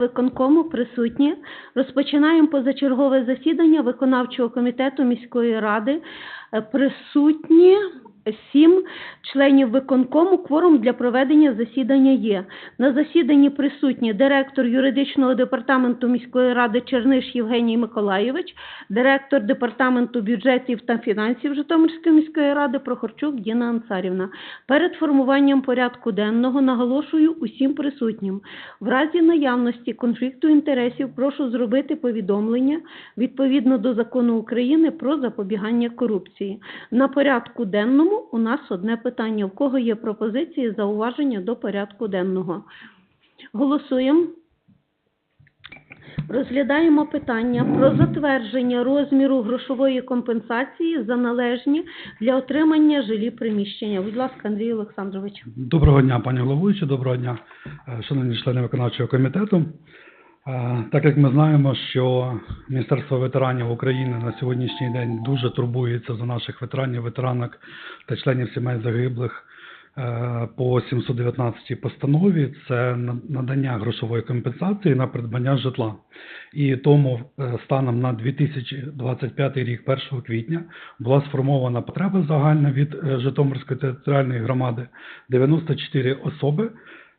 Виконкому присутні. Розпочинаємо позачергове засідання виконавчого комітету міської ради. Е, Присутні сім членів виконкому. Кворум для проведення засідання є. На засіданні присутні директор юридичного департаменту міської ради Черниш Євгеній Миколайович, директор департаменту бюджетів та фінансів Житомирської міської ради Прохорчук Діна Ансарівна. Перед формуванням порядку денного наголошую усім присутнім. В разі наявності конфлікту інтересів прошу зробити повідомлення відповідно до закону України про запобігання корупції. На порядку денному у нас одне питання. В кого є пропозиції, зауваження до порядку денного? Голосуємо. Розглядаємо питання про затвердження розміру грошової компенсації за належні для отримання жилі приміщення. Будь ласка, Андрій Олександрович. Доброго дня, пані головуюча, доброго дня, е, шановні члени виконавчого комітету. Е, Так як ми знаємо, що Міністерство ветеранів України на сьогоднішній день дуже турбується за наших ветеранів, ветеранок та членів сімей загиблих е, по 719 постанові, це на- надання грошової компенсації на придбання житла. І тому е, станом на 2025 рік, 1 квітня, була сформована потреба загальна від Житомирської територіальної громади 94 особи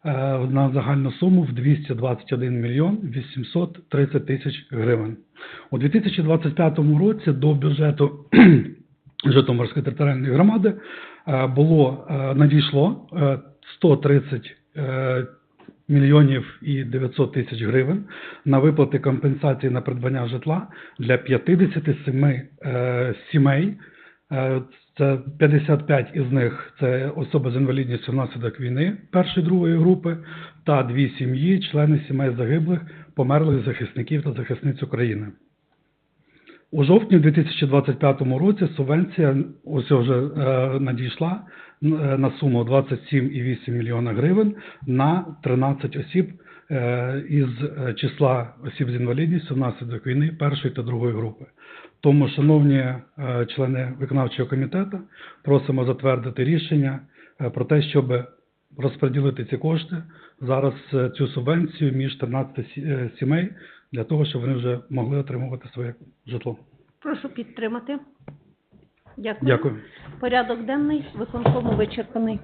на загальну суму в 221 мільйон 830 тисяч гривень. У 2025 році до бюджету Житомирської територіальної громади е, було е, надійшло е, 130 е, мільйонів і 900 тисяч гривень на виплати компенсації на придбання житла для 57 е, сімей. Е, Це 55 із них це особи з інвалідністю внаслідок війни першої другої групи, та дві сім'ї, члени сімей загиблих, померлих захисників та захисниць України. У жовтні 2025 році субвенція ось вже е, надійшла е, на суму 27,8 мільйона гривень на 13 осіб із е, числа осіб з інвалідністю внаслідок війни першої та другої групи. Тому, шановні е, члени виконавчого комітету, просимо затвердити рішення е, про те, щоб розподілити ці кошти зараз е, цю субвенцію між 13 сі- е, сімей для того, щоб вони вже могли отримувати своє житло. Прошу підтримати. Дякую. Дякую. Порядок денний виконкому вичерпаний.